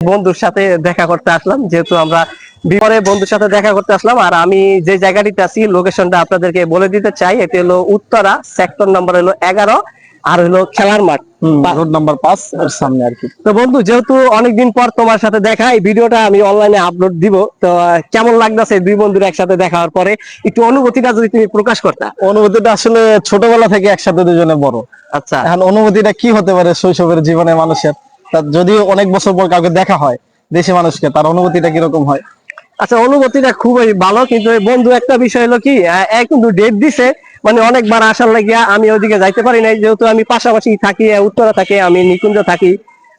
বন্ধুর সাথে দেখা করতে আসলাম যেহেতু আমরা বিপরে বন্ধুর সাথে দেখা করতে আসলাম আর আমি যে জায়গাটিতে আছি লোকেশনটা আপনাদেরকে বলে দিতে চাই এটি হলো উত্তরা সেক্টর নাম্বার হলো এগারো আর হলো খেলার মাঠ। রোড নাম্বার পাঁচ এর সামনে আর কি। তো বন্ধু যেহেতু অনেকদিন পর তোমার সাথে দেখা এই ভিডিওটা আমি অনলাইনে আপলোড দিব তো কেমন লাগতেছে দুই বন্ধুর একসাথে দেখা হওয়ার পরে? একটু অনুভূতিটা যদি তুমি প্রকাশ করতা। অনুভূতিটা আসলে ছোটবেলা থেকে একসাথে দুজনে বড়। আচ্ছা। এখন অনুভূতিটা কি হতে পারে শৈশবের জীবনে মানুষের? তা যদিও অনেক বছর পর কাউকে দেখা হয় দেশি মানুষকে, তার অনুভূতিটা কীরকম হয়? আচ্ছা অনুভূতিটা খুবই ভালো, কিন্তু বন্ধু একটা বিষয় হলো কি কিন্তু ডেট দিছে মানে অনেকবার আসার লাগিয়া আমি ওইদিকে যাইতে পারি নাই, যেহেতু আমি পাশাপাশি থাকি উত্তরা থাকি, আমি নিকুঞ্জ থাকি,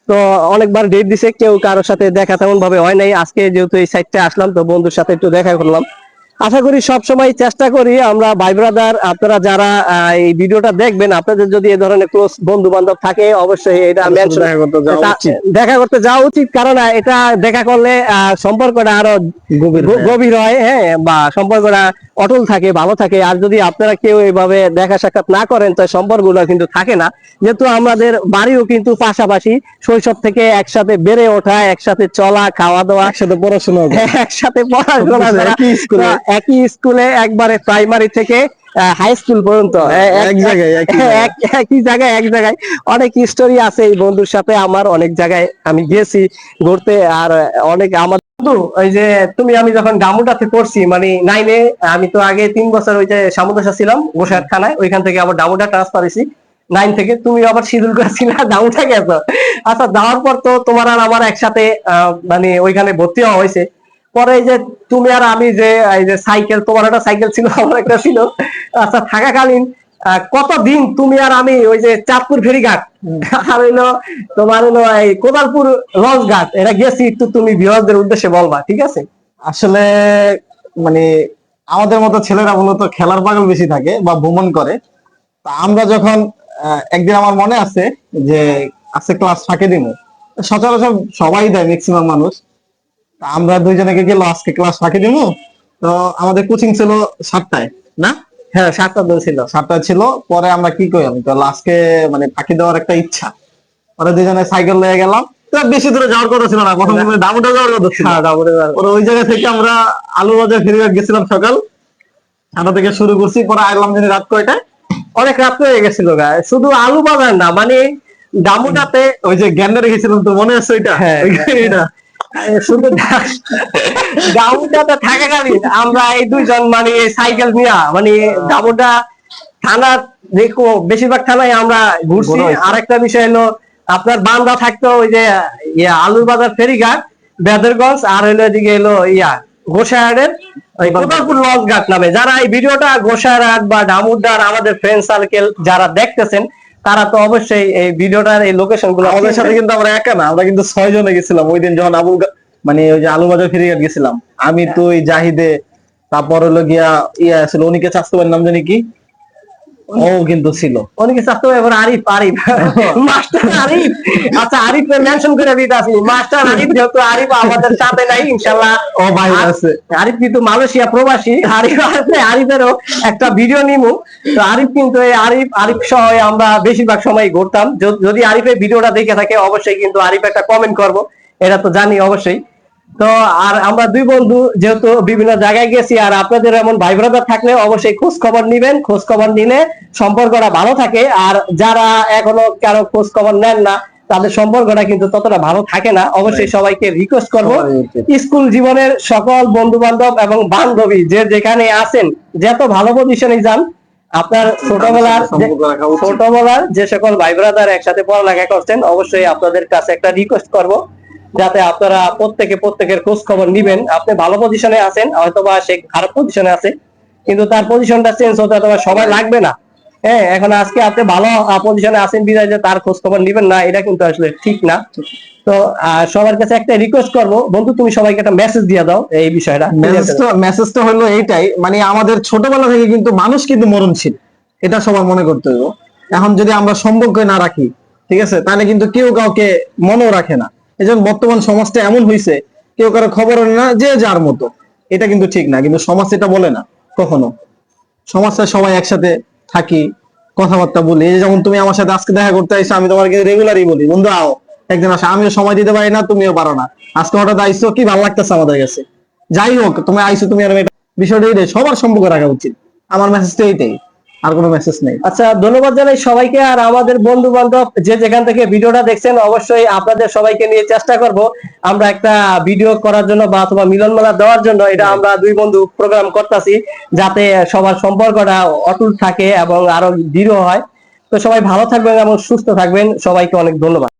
তো অনেকবার ডেট দিছে, কেউ কারোর সাথে দেখা তেমন ভাবে হয় নাই, আজকে যেহেতু এই সাইডটা আসলাম, তো বন্ধুর সাথে একটু দেখা করলাম। আশা করি সব সময় চেষ্টা করি আমরা ভাই ব্রাদার আপনারা যারা এই ভিডিওটা দেখবেন আপনাদের যদি এই ধরনের ক্লোজ বন্ধু বান্ধব থাকে অবশ্যই এটা দেখা করতে যাওয়া উচিত। কারণ এটা দেখা করলে সম্পর্কটা আরও গভীর হয়। হ্যাঁ বা সম্পর্কটা অটল থাকে ভালো থাকে। আর যদি আপনারা কেউ এইভাবে দেখা সাক্ষাৎ না করেন তো সম্পর্কগুলো কিন্তু থাকে না। যেহেতু আমাদের বাড়িও কিন্তু পাশাপাশি শৈশব থেকে একসাথে বেড়ে ওঠা একসাথে চলা খাওয়া দাওয়া একসাথে পড়াশোনা একসাথে পড়াশোনা। একই স্কুলে। একবারে প্রাইমারি থেকে হাই স্কুল পর্যন্ত। এক জায়গায়, একই জায়গায়। এক- জায়গায় অনেক স্টোরি আছে এই বন্ধুর সাথে। আমার অনেক জায়গায় আমি গেছি ঘুরতে। আর অনেক আমার বন্ধু ওই যে তুমি আমি যখন ডামুটাতে পড়ছি মানে নাইনে আমি তো আগে তিন বছর ওই যে সামুদাসা ছিলাম গোসাইট থানায় ওইখান থেকে আবার ডামুটা ট্রান্সফার হয়েছি। নাইন থেকে তুমি আবার শিডিউল করেছিলে ডামুটা গেছো। আচ্ছা যাওয়ার পর তো তোমার আর আমার একসাথে মানে ওইখানে ভর্তি হওয়া হয়েছে। পরে যে তুমি আর আমি যে এই যে সাইকেল তোমার একটা সাইকেল ছিল আমার একটা ছিল। আচ্ছা থাকাকালীন আহ, কতদিন তুমি আর আমি ওই যে চাঁদপুর ফেরিঘাট আর হইল তোমার হইল এই কোদালপুর লঞ্চ ঘাট এটা গেছি একটু তুমি বিহারদের উদ্দেশ্যে বলবা ঠিক আছে? আসলে মানে আমাদের মতো ছেলেরা মূলত খেলার পাগল বেশি থাকে বা ভ্রমণ করে। তা আমরা যখন একদিন আমার মনে আছে যে আছে ক্লাস ফাঁকে দিব সচরাচর সবাই দেয় ম্যাক্সিমাম মানুষ। আমরা দুইজনে গেল আজকে ক্লাস ফাঁকে দিব। তো আমাদের কোচিং ছিল সাতটায় না? হ্যাঁ সাতটা দিন ছিল। সাতটা ছিল পরে আমরা কি করি আমি? তো লাস্টকে মানে ফাঁকি দেওয়ার একটা ইচ্ছা। পরে দুজনে সাইকেল নিয়ে গেলাম। বেশি দূরে যাওয়ার কথা ছিল না প্রথম দামোটা যাওয়ার কথা ছিল। হ্যাঁ ওই জায়গা থেকে আমরা আলু বাজার ফেরিঘাট গেছিলাম সকাল। সাতটা থেকে শুরু করছি পরে আইলাম জানি রাত কয়টায়? অনেক রাত হয়ে গেছিল গা শুধু আলু বাজার না মানে ডামুটাতে ওই যে গ্যান্ডারে গেছিলাম তো মনে আছে ওইটা? হ্যাঁ। শুধু থাকাকালীন আমরা এই দুইজন মানে সাইকেল নিয়ে মানে থানা দেখো বেশিরভাগ থানায় আমরা ঘুরছি। হয়েছে। আরেকটা বিষয় হলো আপনার বান্দা থাকতো ওই যে ইয়া আলুর বাজার ফেরিঘাট বেদরগঞ্জ আর হলো এদিকে হলো ইয়া গোসাহাটের ওই কোদালপুর লঞ্চ ঘাট নামে। যারা এই ভিডিওটা গোসাহাট বা ডামুরডার আমাদের ফ্রেন্ড সার্কেল যারা দেখতেছেন তারা তো অবশ্যই এই ভিডিওটার এই লোকেশনগুলো আমাদের সাথে কিন্তু আমরা একা না আমরা কিন্তু ছয় জনে গেছিলাম। ওই দিন যখন আবুল মানে ওই যে আলু বাজার ফেরিঘাট গেছিলাম। আমি তুই জাহিদে তারপর হলো গিয়া ইয়া ছিল অনিকে চাস্তবের নাম জানি কি? ও কিন্তু ছিল। অনেকে চাচ্ছে এবার আরিফ আরিফ। মাস্টার আরিফ। আচ্ছা আরিফ মেনশন করে দিতে আসি মাস্টার আরিফ যেহেতু আরিফ আমাদের সাথে নাই ইনশাল্লাহ ও বাইরে আছে। আরিফ কিন্তু মালয়েশিয়া প্রবাসী। আরিফ আছে আরিফেরও একটা ভিডিও নিমু। তো আরিফ কিন্তু এই আরিফ আরিফ সহ আমরা বেশিরভাগ সময় ঘুরতাম। যদি আরিফের ভিডিওটা দেখে থাকে অবশ্যই কিন্তু আরিফ একটা কমেন্ট করব। এটা তো জানি অবশ্যই। তো আর আমরা দুই বন্ধু যেহেতু বিভিন্ন জায়গায় গেছি আর আপনাদের এমন ভাই ব্রাদার থাকলে অবশ্যই খোঁজ খবর নিবেন খোঁজ খবর নিলে সম্পর্কটা ভালো থাকে। আর যারা এখনও কারও খোঁজ খবর নেন না তাদের সম্পর্কটা কিন্তু ততটা ভালো থাকে না। অবশ্যই সবাইকে রিকোয়েস্ট করব। স্কুল জীবনের সকল বন্ধু বান্ধব এবং বান্ধবী যে যেখানে আছেন যত ভালো পজিশনে যান আপনার ছোটবেলার ছোটবেলার যে সকল ভাই ব্রাদার একসাথে পড়ালেখা করছেন অবশ্যই আপনাদের কাছে একটা রিকোয়েস্ট করব। যাতে আপনারা প্রত্যেকে প্রত্যেকের খোঁজ খবর নিবেন। আপনি ভালো পজিশনে আছেন, হয়তোবা সে খারাপ পজিশনে আছে, কিন্তু তার পজিশনটা চেঞ্জ হতে হয়তো সময় লাগবে না। হ্যাঁ এখন আজকে আপনি ভালো পজিশনে আছেন বিদায় যে তার খোঁজ খবর নিবেন না, এটা কিন্তু আসলে ঠিক না। তো সবার কাছে একটা রিকোয়েস্ট করব। বন্ধু, তুমি সবাইকে একটা মেসেজ দিয়ে দাও এই বিষয়টা। মেসেজটা মেসেজটা হলো এইটাই মানে আমাদের ছোটবেলা থেকে কিন্তু মানুষ কিন্তু মরণশীল, এটা সবার মনে করতে হবে। এখন যদি আমরা সম্পর্ক না রাখি, ঠিক আছে, তাহলে কিন্তু কেউ কাউকে মনেও রাখে না। এই জন্য বর্তমান সমাজটা এমন হয়েছে কেউ কারও খবর না, যে যার মতো। এটা কিন্তু ঠিক না, কিন্তু সমাজ এটা বলে না, কখনো। সমাজটা সবাই একসাথে থাকি, কথাবার্তা বলি। এই যেমন তুমি আমার সাথে আজকে দেখা করতে আইসো, আমি তোমাকে রেগুলারই বলি, বন্ধু, আও একদিন আসে, আমিও সময় দিতে পারি না, তুমিও পারো না। আজকে হঠাৎ আইসো, কি ভালো লাগতেছে আমাদের কাছে। যাই হোক, তুমি আইসো, তুমি আর বিষয়টা সবার সম্পর্ক রাখা উচিত। আমার মেসেজ তো এইটাই। আর কোনো মেসেজ নেই। আচ্ছা ধন্যবাদ জানাই সবাইকে আর আমাদের বন্ধু বান্ধব যে যেখান থেকে ভিডিওটা দেখছেন অবশ্যই আপনাদের সবাইকে নিয়ে চেষ্টা করব আমরা একটা ভিডিও করার জন্য বা অথবা মিলন মেলা দেওয়ার জন্য। এটা আমরা দুই বন্ধু প্রোগ্রাম করতেছি যাতে সবার সম্পর্কটা অটুট থাকে এবং আরও দৃঢ় হয়। তো সবাই ভালো থাকবেন এবং সুস্থ থাকবেন। সবাইকে অনেক ধন্যবাদ।